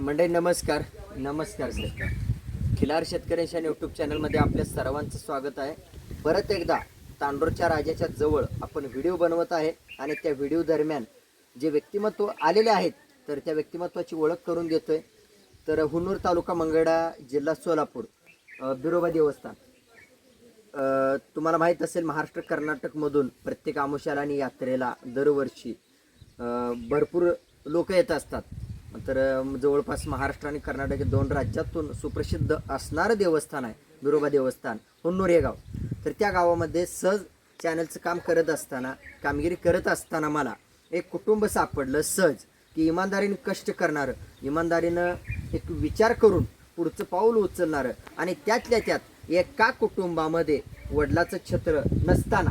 मंडळी नमस्कार. नमस्कार सर खिलार शेतकऱ्यांच्या यूट्यूब चॅनलमध्ये आपल्या सर्वांचं स्वागत आहे. परत एकदा तांडोरच्या राजाच्या जवळ आपण व्हिडिओ बनवत आहे आणि त्या व्हिडिओ दरम्यान जे व्यक्तिमत्व आलेले आहेत तर त्या व्यक्तिमत्वाची ओळख करून देतोय. तर हुन्नूर तालुका मंगळा जिल्हा सोलापूर बिरोबा देवस्थान. तुम्हाला माहीत असेल महाराष्ट्र कर्नाटकमधून प्रत्येक आमुषाला आणि यात्रेला दरवर्षी भरपूर लोक येत असतात. तर जवळपास महाराष्ट्र आणि कर्नाटक या दोन राज्यातून सुप्रसिद्ध असणारं देवस्थान आहे बिरोबा देवस्थान हुन्नूर हे गाव. तर त्या गावामध्ये सहज चॅनलचं काम करत असताना कामगिरी करत असताना मला एक कुटुंब सापडलं सहज की इमानदारीनं कष्ट करणारं इमानदारीनं एक विचार करून पुढचं पाऊल उचलणारं आणि त्यातल्या त्यात एका कुटुंबामध्ये वडिलाचं छत्र नसताना.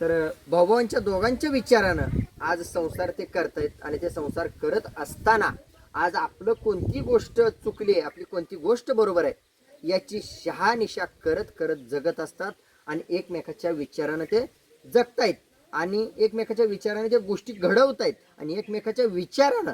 तर भाऊभावांच्या दोघांच्या विचारानं आज संसार ते करतायत आणि ते संसार करत असताना आज आपलं कोणती गोष्ट चुकली आहे आपली कोणती गोष्ट बरोबर आहे याची शहानिशा करत करत जगत असतात आणि एकमेकाच्या विचारानं ते जगतायत आणि एकमेकाच्या विचाराने त्या गोष्टी घडवतायत आणि एकमेकाच्या विचारानं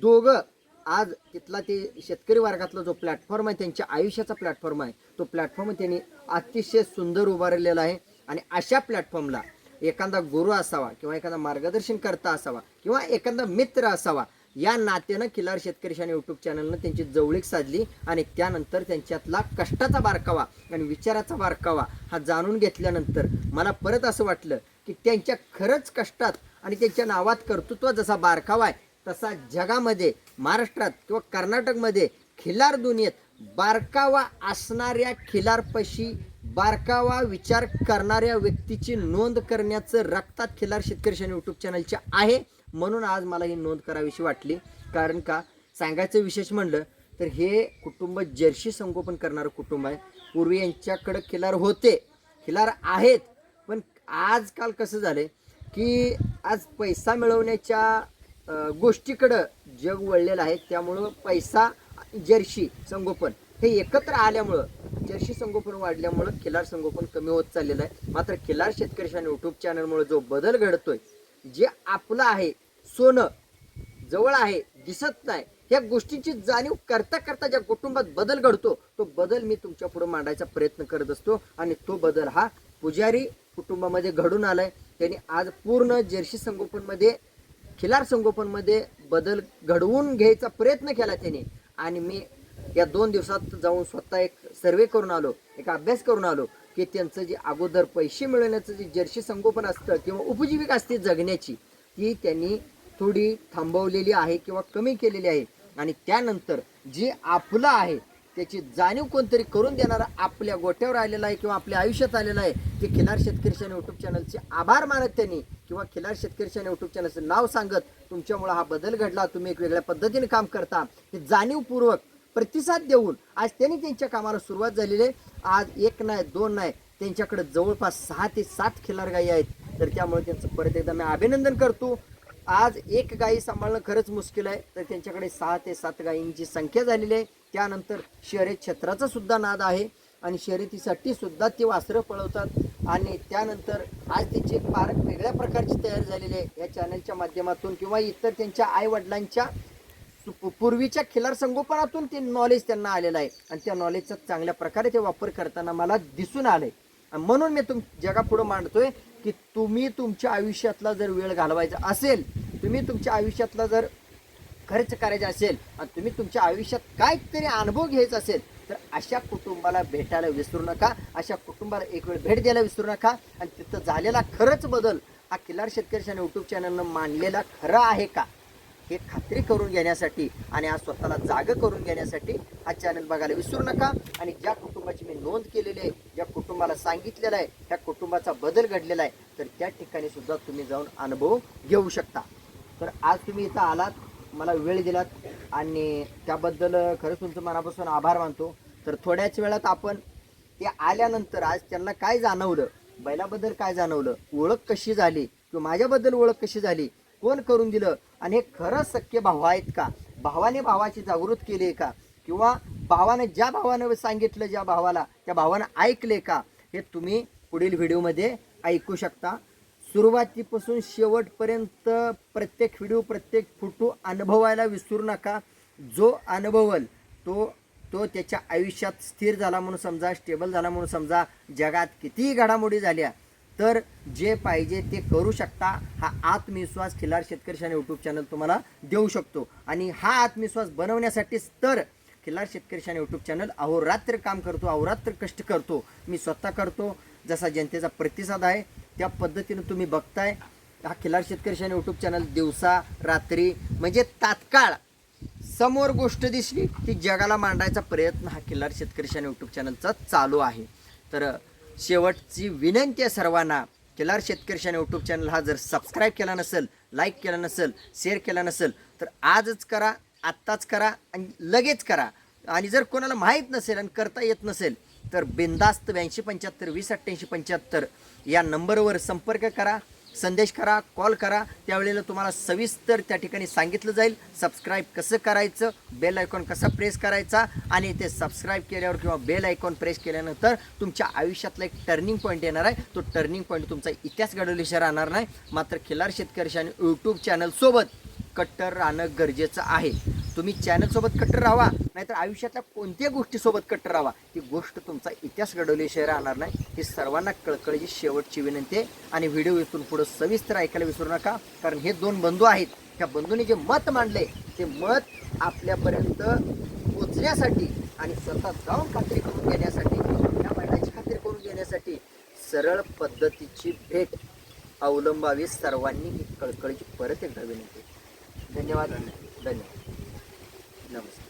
दोघं आज तिथला ते शेतकरी वर्गातला जो प्लॅटफॉर्म आहे त्यांच्या आयुष्याचा प्लॅटफॉर्म आहे तो प्लॅटफॉर्म त्यांनी अतिशय सुंदर उभारलेला आहे आणि अशा प्लॅटफॉर्मला एखादा गुरु असावा किंवा एखादा मार्गदर्शन करता असावा किंवा एखादा मित्र असावा या नात्यानं किल्लार शेतकरी आणि यूट्यूब चॅनलनं त्यांची जवळीक साधली आणि त्यानंतर त्यांच्यातला कष्टाचा बारकावा आणि विचाराचा बारकावा हा जाणून घेतल्यानंतर मला परत असं वाटलं की त्यांच्या खरंच कष्टात आणि त्यांच्या नावात कर्तृत्व जसा बारकावा आहे तसा जगामध्ये महाराष्ट्रात किंवा कर्नाटकमध्ये खिलार दुनियेत बारकावा असणाऱ्या खिलारपशी बारकावा विचार करणाऱ्या व्यक्तीची नोंद करण्याचं रक्तात खिलार शेतकरी आणि यूट्यूब चॅनलचे आहे. म्हणून आज मला ही नोंद करावीशी वाटली. कारण का? सांगायचं विशेष म्हणलं तर हे कुटुंब जर्शी संगोपन करणारं कुटुंब आहे. पूर्वी यांच्याकडं खिलार होते. खिलार आहेत. पण आजकाल कसं झालं की आज पैसा मिळवण्याच्या गोष्टीकडं जग वळलेलं आहे. त्यामुळं पैसा जर्शी संगोपन हे एकत्र आल्यामुळं जर्शी संगोपन वाढल्यामुळं खिलार संगोपन कमी होत चाललेलं आहे. मात्र खिलार शेतकरी आणि यूट्यूब चॅनलमुळे जो बदल घडतोय जे आपलं आहे सोनं जवळ आहे दिसत नाही या गोष्टीची जाणीव करता करता ज्या कुटुंबात बदल घडतो तो बदल मी तुमच्यापुढे मांडायचा प्रयत्न करत असतो. आणि तो बदल हा पुजारी कुटुंबामध्ये घडून आलाय. त्यांनी आज पूर्ण जर्शी संगोपनमध्ये खिलार संगोपनमध्ये बदल घडवून घ्यायचा प्रयत्न केला त्यांनी. आणि मी या दोन दिवसात जाऊन स्वतः एक सर्वे करून आलो एक अभ्यास करून आलो की त्यांचं जे अगोदर पैसे मिळवण्याचं जे जर्शी संगोपन असतं किंवा उपजीविका असते जगण्याची ती त्यांनी थोडी थांबवलेली आहे किंवा कमी केलेली आहे. आणि त्यानंतर जे आपलं आहे त्याची जाणीव कोणतरी करून देणारा आपल्या गोट्यावर आलेला आहे किंवा आपल्या आयुष्यात आलेला आहे ते खिलार शेतकरी आणि यूट्यूब चॅनलचे आभार मानत त्यांनी किंवा खिलार शेतकरी यूट्यूब चॅनलचं नाव सांगत तुमच्यामुळं हा बदल घडला तुम्ही एक वेगळ्या पद्धतीने काम करता. हे जाणीवपूर्वक प्रतिसाद देऊन आज त्यांनी त्यांच्या कामाला सुरुवात झालेली आहे. आज एक नाही दोन नाही त्यांच्याकडे जवळपास सहा ते सात खिलार गायी आहेत. तर त्यामुळे त्यांचं परत एकदा मी अभिनंदन करतो. आज एक गायी सांभाळणं खरंच मुश्किल आहे. तर त्यांच्याकडे सहा ते सात गायींची संख्या झालेली आहे. त्यानंतर शहरी क्षेत्राचा सुद्धा नाद आहे आणि शर्यतीसाठी सुद्धा ते वासरं पळवतात. आणि त्यानंतर आज त्यांची एक पार्क वेगळ्या प्रकारची तयार झालेली आहे. या चॅनलच्या माध्यमातून किंवा इतर त्यांच्या आईवडिलांच्या पूर्वीच्या खिलार संगोपनातून ते नॉलेज त्यांना आलेलं आहे. आणि त्या नॉलेजचा चांगल्या प्रकारे ते वापर करताना मला दिसून आलंय. म्हणून मी तुम जगापुढं मांडतोय की तुम्ही तुमच्या आयुष्यातला जर वेळ घालवायचा असेल तुम्ही तुमच्या आयुष्यातला जर खर्च करायचा असेल आणि तुम्ही तुमच्या आयुष्यात काहीतरी अनुभव घ्यायचा असेल तर अशा कुटुंबाला भेटायला विसरू नका. अशा कुटुंबाला एक वेळ भेट द्यायला विसरू नका. आणि तिथं झालेला खरंच बदल हा किल्लार शेतकरी आणि यूट्यूब चॅनलनं मांडलेला खरा आहे का? हे खात्री करून घेण्यासाठी आणि आज स्वतःला जाग करून घेण्यासाठी हा चॅनल बघायला विसरू नका. आणि ज्या कुटुंबाची मी नोंद केलेली आहे ज्या कुटुंबाला सांगितलेलं आहे त्या कुटुंबाचा बदल घडलेला आहे तर त्या ठिकाणी सुद्धा तुम्ही जाऊन अनुभव घेऊ शकता. तर आज तुम्ही इथं आलात मला वेळ दिलात आणि त्याबद्दल खरंच तुमचं मनापासून आभार मानतो. तर थोड्याच वेळात आपण ते आल्यानंतर आज त्यांना काय जाणवलं बैलाबद्दल काय जाणवलं ओळख कशी झाली किंवा माझ्याबद्दल ओळख कशी झाली कोण करून दिलं? आणि हे खरंच सख्य भाव आहेत का? भावाने भावाची जागृत केली आहे का? किंवा भावानं ज्या भावानं सांगितलं ज्या भावाला त्या भावानं ऐकले का? हे तुम्ही पुढील व्हिडिओमध्ये ऐकू शकता. सुरुवातीपासून शेवटपर्यंत प्रत्येक व्हिडिओ प्रत्येक फोटो अनुभवायला विसरू नका. जो अनुभवल तो तो त्याच्या आयुष्यात स्थिर झाला म्हणून समजा स्टेबल झाला म्हणून समजा जगात कितीही घडामोडी झाल्या तर जे पाहिजे ते करू शकता. हा आत्मविश्वास खिलार शेतकरी शाने यूट्यूब चॅनल तुम्हाला देऊ शकतो. आणि हा आत्मविश्वास बनवण्यासाठीच तर खिलार शेतकरी शाने यूट्यूब चॅनल अहोरात्र काम करतो अहोरात्र कष्ट करतो. मी स्वतः करतो. जसा जनतेचा प्रतिसाद आहे त्या पद्धतीनं तुम्ही बघताय. हा खिलार शेतकरी शाने यूट्यूब चॅनल दिवसा रात्री म्हणजे तात्काळ समोर गोष्ट दिसली की जगाला मांडायचा प्रयत्न हा खिलार शेतकरी शाने यूट्यूब चॅनलचा चालू आहे. तर शेवटची विनंती आहे सर्वांना. केलार शेतकरी शाने यूट्यूब चॅनल हा जर सबस्क्राईब केला नसेल लाईक केला नसेल शेअर केला नसेल तर आजच करा आत्ताच करा आणि लगेच करा. आणि जर कोणाला माहीत नसेल आणि करता येत नसेल तर बिंदास्त ब्याऐंशी पंच्याहत्तर वीस अठ्ठ्याऐंशी पंच्याहत्तर या नंबरवर संपर्क करा. संदेश करा कॉल करा. त्यावेळेला तुम्हाला सविस्तर त्या ठिकाणी सांगितलं जाईल. सबस्क्राईब कसं करायचं बेल आयकॉन कसा प्रेस करायचा आणि ते सबस्क्राईब केल्यावर किंवा बेल आयकॉन प्रेस केल्यानंतर तुमच्या आयुष्यातला एक टर्निंग पॉईंट येणार आहे. तो टर्निंग पॉईंट तुमचा इतिहास घडवल्याशिवाय राहणार नाही. मात्र खिलार शेतकरी आणि यूट्यूब चॅनलसोबत कट्टर राहणं गरजेचं आहे. तुम्ही चॅनलसोबत कट्टर राहा. नाहीतर आयुष्यातल्या कोणत्याही गोष्टीसोबत कट्टर राहा. ती गोष्ट तुमचा इतिहास घडवल्याशिवाय राहणार नाही. ही सर्वांना कळकळीची शेवटची विनंती आहे. आणि व्हिडिओ इथून पुढं सविस्तर ऐकायला विसरू नका. कारण हे दोन बंधू आहेत. त्या बंधूंनी जे मत मांडले ते मत आपल्यापर्यंत पोचण्यासाठी आणि स्वतः जाऊन खात्री करून घेण्यासाठी या महिन्याची खात्री करून घेण्यासाठी सरळ पद्धतीची भेट अवलंबावी सर्वांनी ही कळकळीची परत एकदा विनंती धन्यवाद. धन्यवाद. नमस्कार